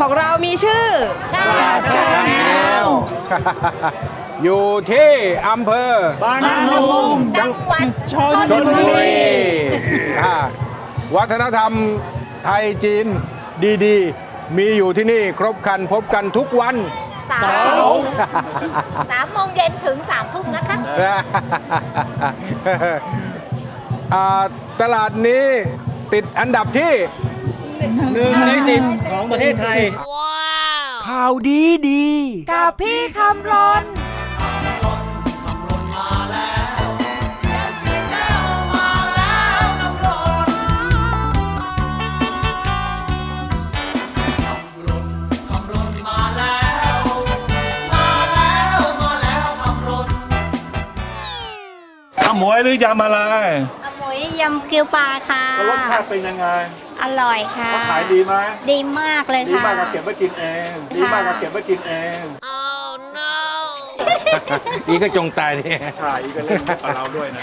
ของเรามีชื่อใช่วอยู่ที่อำเภอบ้านนาลุงจังหวัดชนชนบุรีอ่าวัฒนธรรมไทยจีนดีๆ มีอยู่ที่นี่ครบครันพบกันทุกวันสามสามโมงเย็นถึงสามทุ่มนะคะอ่าตลาดนี้ติดอันดับที่ หนึ่งในสิบของประเทศไทย ข่าวดีดี กับพี่คำรนข้าวหมวยหรือยำอะไรอหมวยยำเกี๊ยวปลาค่ะรสชาติเป็นยังไง อร่อยค่ะขายดีไหมดีมากเลยดีค่ะ มากกว่าเก็บไว้กินเอง ดีมากกว่าเก็บไว้กินเองอีก็จงตายเนี่ยใช่อีกก็เล่นมุกกับเราด้วยนะ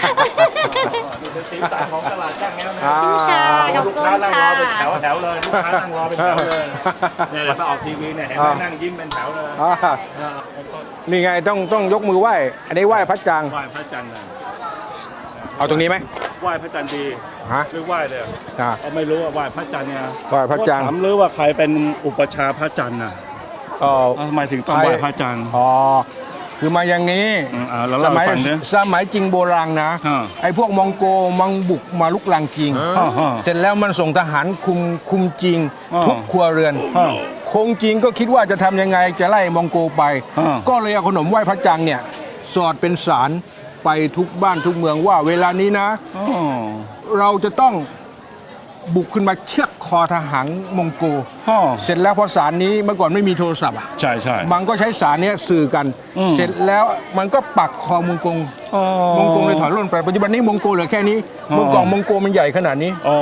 ดูเป็นสีสันของตลาดจ้างแล้วนะอ่าค่ะ ขอบลูกคุณค้านั่งรค่ะ อเป็นแถวแถวเลยลูกค้านั่งรอเป็นแถวเลยเนี่ยเดี๋ยวมาออกทีวีเนี่ยเห็นไหมอ่านั่งยิ้มเป็นแถวเลยอ่าเออเป็นต้นนี่ไงต้องต้องยกมือไหว้ อันนี้ไหว้พระจัง ไหว้พระจันทร์นะเอาตรงนี้ไหม ไหว้พระจันทร์ดีฮะหรือไหว้เลยอ่าเขาไม่รู้ว่าไหว้พระจันทร์เนี่ยไหว้พระจันทร์ ถามหรือว่าใครเป็นอุปชฌาย์พระจันทร์น่ะเอ่อ เอ้าทำไมถึงต้องไหว้พระจันทร์ อ๋อ คือมาอย่างนี้อืมอ่าแล้วสเล่ามัยให้ฟังดิสมัยจริงโบราณนะ อ่าไอ้พวกมองโกมังบุกมาลุกลางจริง อ่าฮะเสร็จแล้วมันส่งทหารคุมคุมจริง อ่าทุกครัวเรือน อ่าคงจริงก็คิดว่าจะทำยังไงจะไล่มองโกไป อ่าก็เลยเอาขนมไหว้พระจังเนี่ย สอดเป็นสาร ไปทุกบ้านทุกเมืองว่า เวลานี้นะ อ๋อเราจะต้องบุกขึ้นมาเชือดคอทหารมองโก อ๋อเสร็จแล้วพอสารนี้เมื่อก่อนไม่มีโทรศัพท์อะใช่ใช่ มันก็ใช้สารเนี้ยสื่อกัน อืม เสร็จแล้วมันก็ปักคอมงกงอ๋อมงกงเลยถอยร่นไปปัจจุบันนี้มงโกเหลือแค่นี้อ๋อเมื่อก่อนมงโกมันใหญ่ขนาดนี้อ๋อ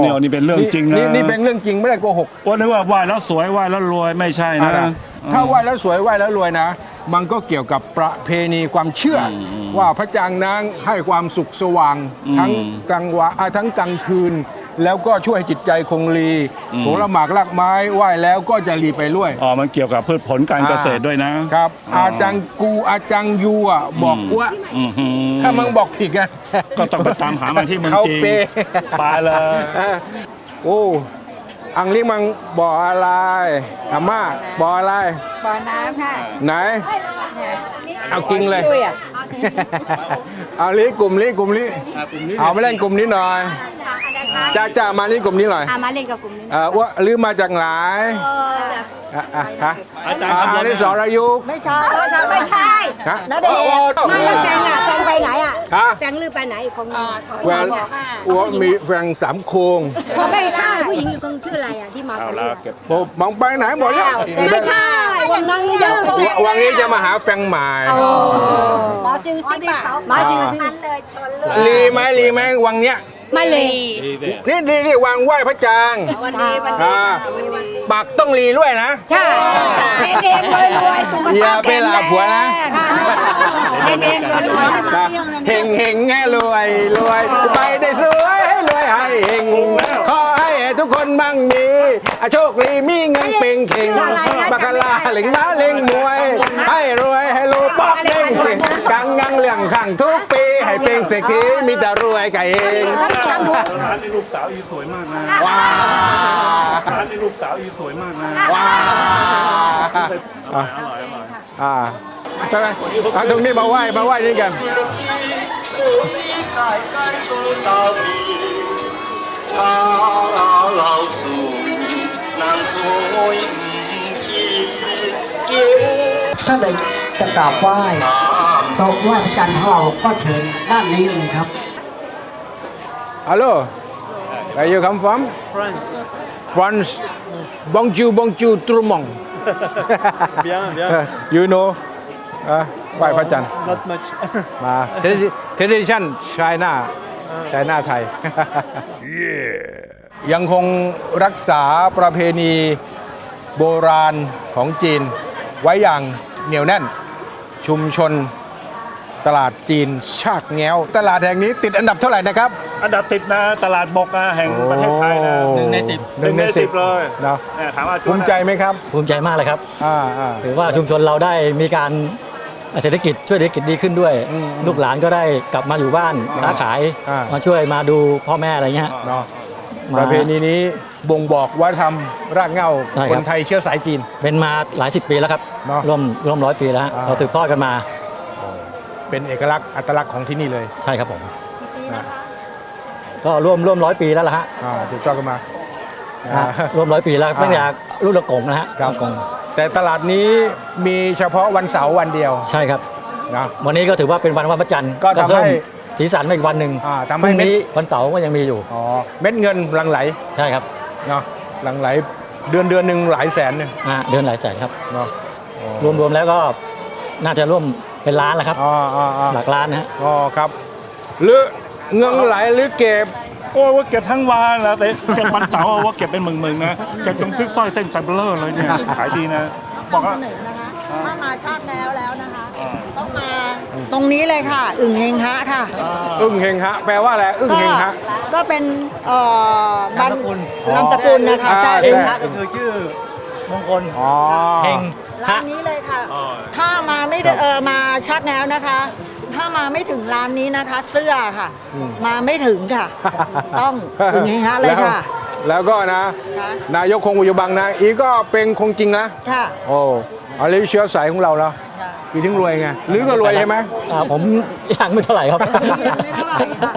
เนี่ยนี่เป็นเรื่องจริงนะนี่เป็นเรื่องจริงไม่ได้โกหกว่านึกว่าไหว้แล้วสวยไหว้แล้วรวยไม่ใช่นะ อะถ้าไหว้แล้วสวยไหว้แล้วรวยนะ มันก็เกี่ยวกับประเพณีความเชื่ออว่าพระจางนางให้ความสุขสว่าง ทั้งกลางวันอะทั้งกลางคืน แล้วก็ช่วยให้จิตใจคงรีผลหมากรากไม้ไหว้แล้วก็จะรีไปด้วย อ๋อมันเกี่ยวกับพืชผลการเกษตรด้วยนะครับอ๋อออาจังกูอาจังยูอะบอกว่าอื้อหือถ้ามึงบอกผิดอะก็ต้องไปตามหามันที่เมืองเขาจีนเปย์ ไปเลย โอ้ อังลิมังบ่ออะไรอาม่าบ่ออะไร บ่อน้ำค่ะไหน เอาจริงเลยตุ้ยอะ เอาลิกลุ่มลิกลุ่มลิอะกลุ่มนี้เอาไปเล่นกลุ่มนี้หน่อยจ้าจ้ามานี่กลุ่มนี้หน่อยอะมาเล่นกับกลุ่มนี้เออว่าลืมมาจากไหนอะอะฮะอาจารย์ครับ อันนี้สรยุกต์ไม่ใช่ไม่ใช่ ฮะณเดชน์โอ้ไม่แล้วแฟงอะแฟงไปไหนอะฮะ แฟงลือไปไหนคงแหวนอัวมีแฟงสามโคงไม่ใช่ผู้หญิงคงชื่ออะไรอะที่มาเอาคนแล้วนี้เก็บโอ้มองไปไหนหมดแล้วไม่ใช่วันนั้นนี่ยังวันนี้จะมาหาแฟงใหม่หมอซิวซิป่ะหมอซิวซิเลยชนเลยลีไหมลีไหมวังเนี้ยไม่เลย ดีเด็ดนี่นี่นี่วางไหว้พระจางวันนี้วันอ่า ปักต้องรีด้วยนะใช่เองเลยรวยตุ๊กอย่าตาไปหลาผัวนะเองเองรวยนะเฮงเฮงให้รวยรวย ไปได้สวยให้รวยให้เฮงขอให้ ทุกคนมั่งมีอาโชคดีมีเงินเป็นเข่งบัคลาเหล่งม้าเล่งมวย ให้รวยให้รู้ป๊อกเด้งเก่งกังงังเรื่องขังทุกปี ให้เป็นเศรษฐีมีแต่รวยกันเองร้านนี้ลูกสาวอีสวยมากนะว้าร้านนี้ลูกสาวอีสวยมากนะว้าอร่อยอร่อยอร่อยอ่าใช่ไหมอะตรงนี้มาไหว้มาไหว้นี่กัน ถ้าใดจะกราบไหว้โต๊ะไหว้พระจันทร์ของเราก็เชิญด้านนี้เลยครับ Hello. Where you come from? France. France. Bonjour, bonjour, tout le monde. bien bien you know อะไหว้พระจันทร์ not much มา tradition China China ไทย ยังคงรักษาประเพณีโบราณของจีน ไว้อย่างเหนียวแน่น ชุมชนตลาดจีนชากแง้ว ตลาดแห่งนี้ติดอันดับเท่าไหร่นะครับ อันดับติดนะตลาดบกนะแห่งประเทศไทยนะโอ้หนึ่งในสิบหนึ่งในสิบเลยเนาะเนี่ยถามว่าภูมิใจไหมครับ ภูมิใจมากเลยครับ อ่าอ่าถือว่าชุมชนเราได้มีการ เศรษฐกิจช่วยเศรษฐกิจดีขึ้นด้วย อืมลูกหลานก็ได้กลับมาอยู่บ้านค้าขายอ่าม มาช่วยมาดูพ่อแม่อะไรเงี้ย เนาะมา ประเพณีนี้บ่งบอกวัฒนธรรมรากเหง้าใช่ครับคนไทยเชื้อสายจีน เป็นมาหลายสิบปีแล้วครับเนอะร่วมร่วมร้อยปีแล้วฮะอ่า เราสืบทอดกันมาเป็นเอกลักษณ์อัตลักษณ์ของที่นี่เลยใช่ครับผมก็ร่วมร่วมร้อยปีแล้วล่ะฮะอ่าสืบทอดกันมาอ่าอ่าร่วมร้อยปีแล้วอ่าตั้งแต่รุ่นละกงนะฮะครับ ละกง แต่ตลาดนี้มีเฉพาะวันเสาร์วันเดียวใช่ครับ นะ วันนี้ก็ถือว่าเป็นวันวันพระจันทร์ก็ทำให้เพิ่มสีสันมาอีกวันหนึ่งอ่าทำพให้รุ่งเม็ด นี้วันเสาร์ก็ยังมีอยู่อ๋อเม็ดเงินหลังไหลใช่ครับเนาะหลังไหลเดือนเดือนหนึ่งหลายแสนเนี่ยอ่าเดือนหลายแสนครับ เนาะรวมๆแล้วก็น่าจะร่วมเป็นล้านแล้วครับ อ๋ออ๋ออ๋อหลักล้านนะฮะ อ๋อครับ หรือเงินไหลหรือเก็บ โอ้ยว่าเก็บทั้งวันแล้วแต่เก็บวันเสาร์ว่าเก็บเป็นหมื่นๆนะเก็บจนซื้อสร้อยเส้นใจเบลอเลยเนี่ยขายดีนะ บอกว่า หนึ่งนะคะถ้ามาชาติแล้วแล้วนะคะต้องมาตรงนี้เลยค่ะ อึ่งเฮงฮะค่ะ อึ้งเฮงฮะ แปลว่าอะไร อึ้งก็เฮงฮะ ก็เป็นเอ่อบันนามสกุล นามตระกูลนะคะอ่า แซ่แซ่อึ้งฮะก็คือชื่อมงคลอ๋อ เฮง ร้าฮะนนี้เลยค่ะถ้ามาไม่ได้เออมาชักแล้วนะคะ ถ้ามาไม่ถึงร้านนี้นะคะ เสื้อค่ะ อืม มาไม่ถึงค่ะ ต้องอึ่งเฮงฮะเลยค่ะ แล้วแล้วก็นะ ค่ะ นายกคงอุยบังนะ อีก็เป็นคงจริงนะ ค่ะโอ้อันนี้เชื้อสายของเราแล้วค่ะอีถึงรวยไงหรือก็รวยใช่ไหม อ่าผมยังไม่เท่าไหร่ครับยังไม่เท่าไหร่ค่ะ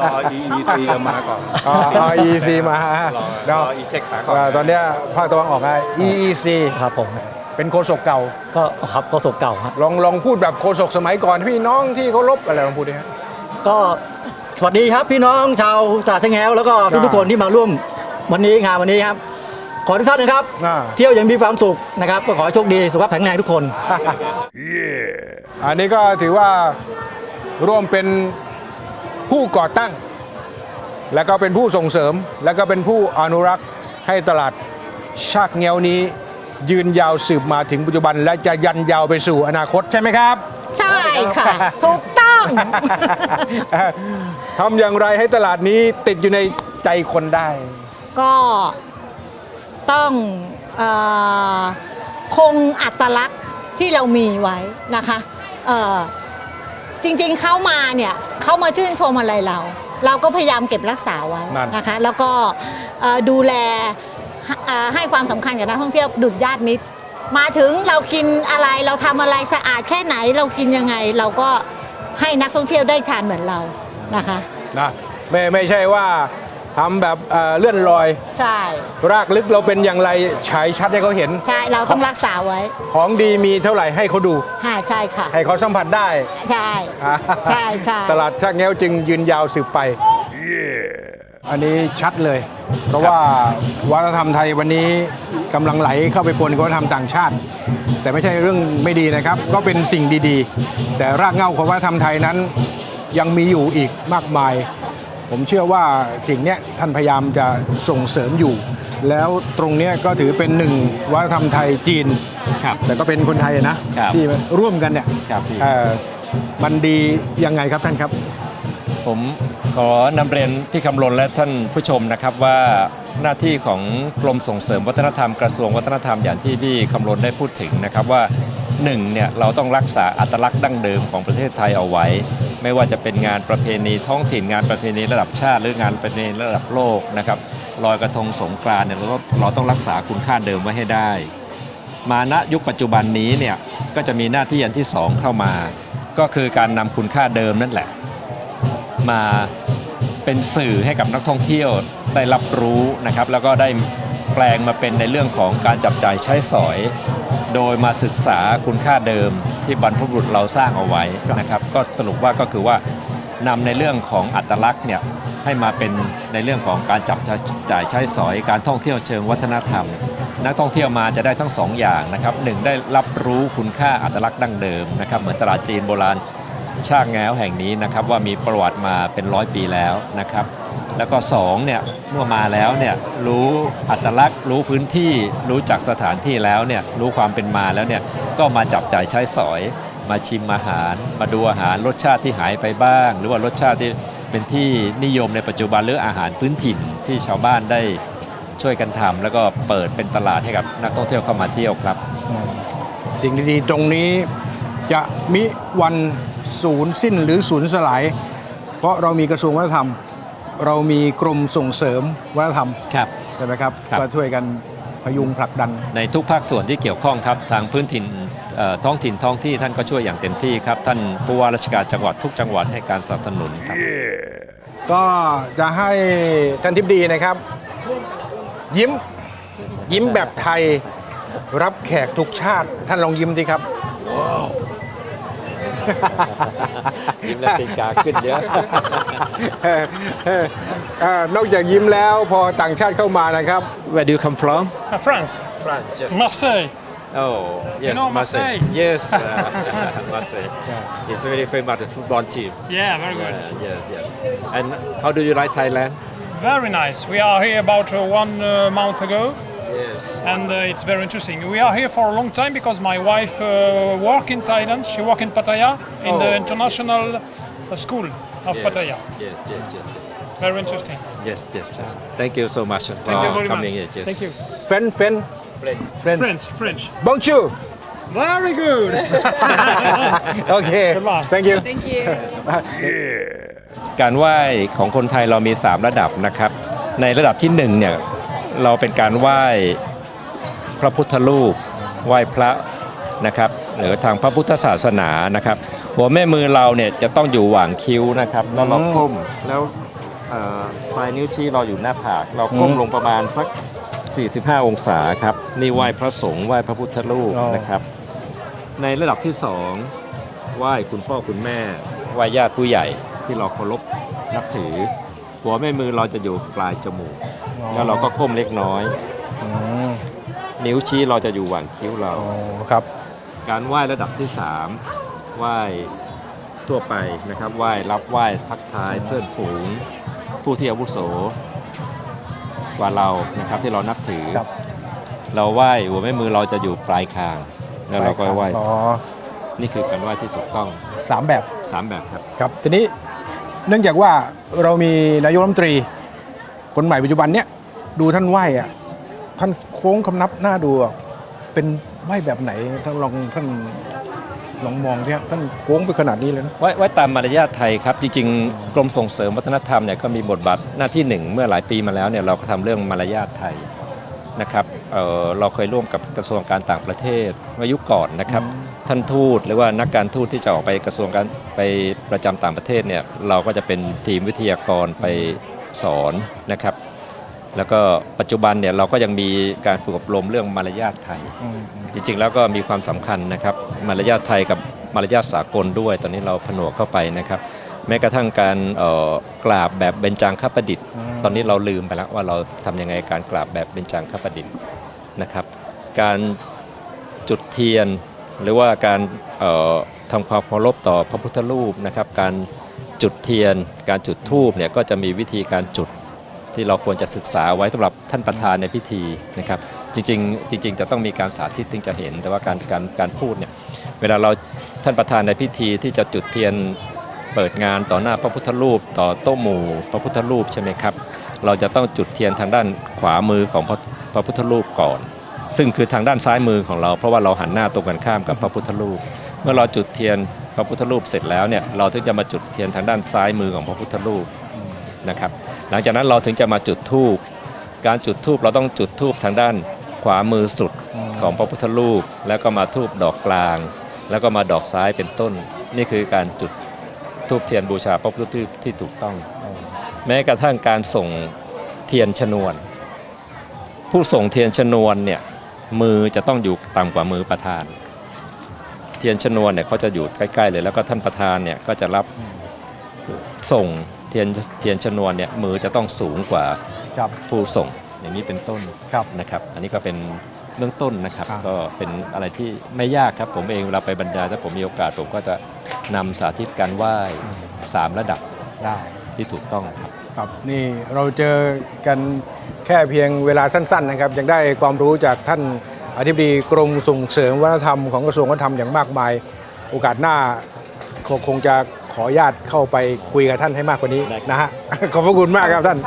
รอ EEC มาก่อน อ๋ออ๋อ EEC มาฮะรอเนาะอีเช็คขาก่อนอ่าตอนเนี้ยภาคตะวันออกไง EEC ครับผม เป็นโฆษกเก่าก็ครับก็ประสบเก่าฮะลองลองพูดแบบโฆษกสมัยก่อนพี่น้องที่เคารพอะไรลองพูดดิฮะ ก็สวัสดีครับพี่น้องชาวตลาดเชงแงวแล้วก็ครับทุกๆคนที่มาร่วมวันนี้งานวันนี้ครับ ขอทุกท่านนะครับ อ่า เที่ยวอยังมีความสุขนะครับก็ขอให้โชคดีสุขภาพแข็งแรงทุกคน อันนี้ก็ถือว่าร่วมเป็นผู้ก่อตั้ง แล้วก็เป็นผู้ส่งเสริม แล้วก็เป็นผู้อนุรักษ์ให้ตลาดชากเงี้ยวนี้ ยืนยาวสืบมาถึงปัจจุบัน และจะยันยาวไปสู่อนาคตใช่ไหมครับ ใช่ค่ะ ถูกต้อง ทำอย่างไรให้ตลาดนี้ติดอยู่ในใจคนได้ ก็ต้องเออคงอัตลักษณ์ที่เรามีไว้นะคะเอ่อจริงๆเข้ามาเนี่ยเขามาชื่นชมอะไรเรา เราก็พยายามเก็บรักษาไว้นั่น นะคะ แล้วก็เอ่อดูแลเอ่อ ให้ความสำคัญกับนักท่องเที่ยวดุจญาติมิตร มาถึงเรากินอะไรเราทำอะไรสะอาดแค่ไหนเรากินยังไง เราก็ให้นักท่องเที่ยวได้ทานเหมือนเรานะคะนะไม่ไม่ใช่ว่าทำแบบเอ่อเลื่อนลอย ใช่ รากลึกเราเป็นอย่างไรฉายชัดให้เขาเห็น ใช่ เราต้องรักษาไว้ ของดีมีเท่าไหร่ให้เขาดูค่ะใช่ค่ะ ให้เขาสัมผัสได้ ใช่ ใช่ใช่ตลาดชากแง้วจึงยืนยาวสืบไป อันนี้ชัดเลย เพราะว่าวัฒนธรรมไทยวันนี้กำลังไหลเข้าไปปนกับวัฒนธรรมต่างชาติ แต่ไม่ใช่เรื่องไม่ดีนะครับ ก็เป็นสิ่งดีๆ แต่รากเหง้าของวัฒนธรรมไทยนั้นยังมีอยู่อีกมากมาย ผมเชื่อว่าสิ่งเนี้ยท่านพยายามจะส่งเสริมอยู่ แล้วตรงเนี้ยก็ถือเป็นหนึ่งวัฒนธรรมไทยจีนครับแต่ก็เป็นคนไทยนะครับที่ร่วมกันเนี่ยครับพี่เอ่อมันดียังไงครับท่านครับ ผม ขอนำเรียนพี่คำลนและท่านผู้ชมนะครับว่าหน้าที่ของกรมส่งเสริมวัฒนธรรมกระทรวงวัฒนธรรมอย่างที่พี่คำลนได้พูดถึงนะครับว่าหนึ่งเนี่ยเราต้องรักษาอัตลักษณ์ดั้งเดิมของประเทศไทยเอาไว้ ไม่ว่าจะเป็นงานประเพณีท้องถิ่นงานประเพณีระดับชาติ หรืองานประเพณีระดับโลกนะครับลอยกระทงสงกรานเนี่ยเราต้องเราต้องรักษาคุณค่าเดิมไว้ให้ได้ มาณยุคปัจจุบันนี้เนี่ยก็จะมีหน้าที่อันที่สองเข้ามา ก็คือการนำคุณค่าเดิมนั่นแหละ มา เป็นสื่อให้กับนักท่องเที่ยวได้รับรู้นะครับ แล้วก็ได้แปลงมาเป็นในเรื่องของการจับจ่ายใช้สอย โดยมาศึกษาคุณค่าเดิมที่บรรพบุรุษเราสร้างเอาไว้นะครับ ก็สรุปว่าก็คือว่านำในเรื่องของอัตลักษณ์เนี่ยให้มาเป็นในเรื่องของการจับจ่ายใช้สอย การท่องเที่ยวเชิงวัฒนธรรม นักท่องเที่ยวมาจะได้ทั้งสองอย่างนะครับหนึ่งได้รับรู้คุณค่าอัตลักษณ์ดั้งเดิมนะครับเหมือนตลาดจีนโบราณ ชากแง้วแห่งนี้นะครับว่ามีประวัติมาเป็นร้อยปีแล้วนะครับ แล้วก็สองเนี่ยเมื่อมาแล้วเนี่ยรู้อัตลักษณ์ รู้พื้นที่รู้จักสถานที่แล้วเนี่ยรู้ความเป็นมาแล้วเนี่ยก็มาจับจ่ายใช้สอย มาชิมอาหาร มาดูอาหารรสชาติที่หายไปบ้าง หรือว่ารสชาติที่เป็นที่นิยมในปัจจุบันหรืออาหารพื้นถิ่นที่ชาวบ้านได้ช่วยกันทำแล้วก็เปิดเป็นตลาดให้กับนักท่องเที่ยวเข้ามาเที่ยวครับ สิ่งดีๆตรงนี้จะมิวัน ศูนย์สิ้นหรือศูนย์สลาย เพราะเรามีกระทรวงวัฒนธรรม เรามีกรมส่งเสริมวัฒนธรรมครับ ใช่ไหมครับครับ ก็ช่วยกันพยุงผลักดัน ในทุกภาคส่วนที่เกี่ยวข้องครับ ทางพื้นถิ่นเอ่อท้องถิ่นท้องที่ท่านก็ช่วยอย่างเต็มที่ครับ ท่านผู้ว่าราชการจังหวัดทุกจังหวัดให้การสนับสนุนครับ ก็จะให้ท่านทิบดีนะครับ ยิ้มยิ้มแบบไทยรับแขกทุกชาติท่านลองยิ้มสิครับ ยิ้มแล้วตีนกาขึ้นเยอะ เอ่อนอกจากยิ้มแล้วพอต่างชาติเข้ามานะครับ Where do you come from Uh, France, France yes Marseille. Oh yes know Marseille Marseille? yes uh, Marseille it's very famous the football team Yeah, very good. yeah yeah yeah and how do you like Thailand Very nice. We are here about uh, one uh, month ago, yes and uh, it's very interesting. We are here for a long time because my wife uh, work in Thailand. She work in Pattaya in the Oh. international uh, school of yes Pattaya. yes yes yes Very interesting. yes yes yes thank you so much Thank you for very coming much. here yes Thank you. เฟนเฟนเฟน French, French. บองชู Very good. โอเค Goodbye. thank you thank you การไหว้ของคนไทยเรามี 3 ระดับนะครับ ในระดับที่1เนี่ย เราเป็นการไหว้พระพุทธรูปไหว้พระนะครับหรือทางพระพุทธศาสนานะครับ หัวแม่มือเราเนี่ยจะต้องอยู่หว่างคิ้วนะครับแล้วเราก้มแล้วเอ่อปลายนิ้วชี้เราอยู่หน้าผากเราก้มอืมลงประมาณสัก45 องศาครับนี่ไหว้พระสงฆ์ไหว้พระพุทธรูปอ๋อ นะครับ ในระดับที่สองไหว้คุณพ่อคุณแม่ไหว้ญาติผู้ใหญ่ที่เราเคารพนับถือ หัวแม่มือเราจะอยู่ปลายจมูกแล้วเราก็ก้มเล็กน้อย อืมนิ้วชี้เราจะอยู่หว่างคิ้วเรา อ๋อครับ การไหว้ระดับที่สามไหว้ทั่วไปนะครับ ไหว้รับไหว้ทักทายเพื่อนฝูง ผู้ที่อาวุโสกว่าเรานะครับที่เรานับถือ ครับ เราไหว้หัวแม่มือเราจะอยู่ปลายคาง แล้วเราก็ไหว้ อ๋อนี่คือการไหว้ที่ถูกต้องสามแบบสามแบบครับ ครับ ทีนี้ เนื่องจากว่าเรามีนายกรัฐมนตรี คนใหม่ปัจจุบันเนี้ยดูท่านไหวอะท่านโค้งคำนับหน้าดูอะเป็นไหวแบบไหนท่านลองท่านลองมองที่ยท่านโค้งไปขนาดนี้เลยนะ ไว้ไว้ตามมารยาทไทยครับ จริงๆ กรมส่งเสริมวัฒนธรรมเนี่ยก็มีบทบาทหน้าที่หนึ่งเมื่อหลายปีมาแล้วเนี่ยเราก็ทำเรื่องมารยาทไทย นะครับเอ่อเราเคยร่วมกับกระทรวงการต่างประเทศเมื่อยุคก่อนนะครับท่านทูตหรือว่านักการทูตที่จะออกไปกระทรวงการไปประจำต่างประเทศเนี่ยเราก็จะเป็นทีมวิทยากรไปสอนนะครับ แล้วก็ปัจจุบันเนี่ยเราก็ยังมีการฝึกอบรมเรื่องมารยาทไทย จริงๆแล้วก็มีความสำคัญนะครับมารยาทไทยกับมารยาทสากลด้วย ตอนนี้เราผนวกเข้าไปนะครับ แม้กระทั่งการกราบแบบเบญจางคประดิษฐ์ ตอนนี้เราลืมไปแล้วว่าเราทำยังไงการกราบแบบเบญจางคประดิษฐ์นะครับ การจุดเทียนหรือว่าการเอ่อทำความเคารพต่อพระพุทธรูปนะครับ การจุดเทียน การจุดธูปเนี่ยก็จะมีวิธีการจุดที่เราควรจะศึกษาไว้สำหรับท่านประธานในพิธีนะครับ จริงๆจริง ๆ จะต้องมีการสาธิตถึงจะเห็น แต่ว่าการการการพูดเนี่ยเวลาเราท่านประธานในพิธีที่จะจุดเทียน เปิดงานต่อหน้าพระพุทธรูปต่อโต๊ะหมู่ พระพุทธรูปใช่ไหมครับ เราจะต้องจุดเทียนทางด้านขวามือของพระพระพุทธรูปก่อน ซึ่งคือทางด้านซ้ายมือของเรา เพราะว่าเราหันหน้าตรงกันข้ามกับพระพุทธรูป เมื่อเราจุดเทียนพระพุทธรูปเสร็จแล้วเนี่ยเราถึงจะมาจุดเทียนทางด้านซ้ายมือของพระพุทธรูปนะครับ หลังจากนั้นเราถึงจะมาจุดธูปการจุดธูปเราต้องจุดธูปทางด้านขวามือสุดของพระพุทธรูป แล้วก็มาธูปดอกกลาง แล้วก็มาดอกซ้ายเป็นต้น นี่คือการจุด ธูปเทียนบูชาพระพุทธรูปที่ถูกต้อง แม้กระทั่งการส่งเทียนชนวน ผู้ส่งเทียนชนวนเนี่ยมือจะต้องอยู่ต่ำกว่ามือประธาน เทียนชนวนเนี่ยเขาจะอยู่ใกล้ๆเลยแล้วก็ท่านประธานเนี่ยก็จะรับส่งเทียนเทียนชนวนเนี่ยมือจะต้องสูงกว่าครับผู้ส่งอย่างนี้เป็นต้นครับนะครับ อันนี้ก็เป็นเบื้องต้นนะครับครับ ก็เป็นอะไรที่ไม่ยากครับผมเองเวลาไปบรรยายถ้าผมมีโอกาสผมก็จะ นำสาธิตการไหว้สามระดับได้ที่ถูกต้องครับ ครับนี่เราเจอกันแค่เพียงเวลาสั้น ๆ นะครับ ยังได้ความรู้จากท่านอธิบดีกรมส่งเสริมวัฒนธรรมของกระทรวงวัฒนธรรมอย่างมากมาย โอกาสหน้าคงคงจะขออนุญาตเข้าไปคุยกับท่านให้มากกว่านี้นะฮะ ขอบพระคุณมากครับท่าน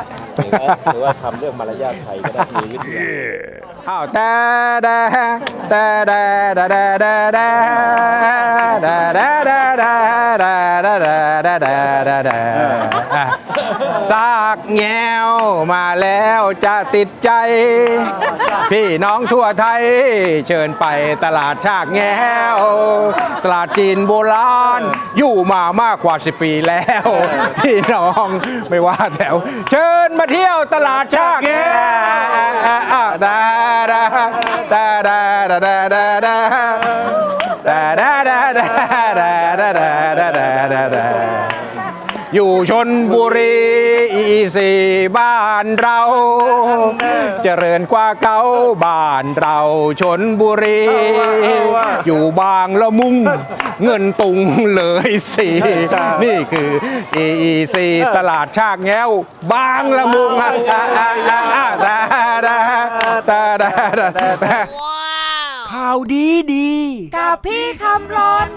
หรือว่าทำเรื่องมารยาทไทยก็ได้มีวิทยาอ้าวแต่แต่แต่แต่แต่แต่แต่แต่แต่แต่แต่แต่แต่แต่แต่แต่ ซากแงวมาแล้วจะติดใจ พี่น้องทั่วไทย เชิญไปตลาดชากแงว ตลาดจีนโบราณ อยู่มามากกว่า10ปีแล้ว พี่น้องไม่ว่าแถว เชิญมาเที่ยวตลาดชากแงวดาดาดาดาดาดาดาดาดาดาดาดาดาดาดาดาดาดาดา อยู่ชนบุรีอีสีบ้านเรา เจริญกว่าเก่าบ้านเราชนบุรี อยู่บางละมุงเงินตุงเลยสินี่คือ EEC ตลาดชากแง้ว บางละมุงอะอะอะอะอะดาดาดาดาดาดาข่าวดีดี กับพี่คำรน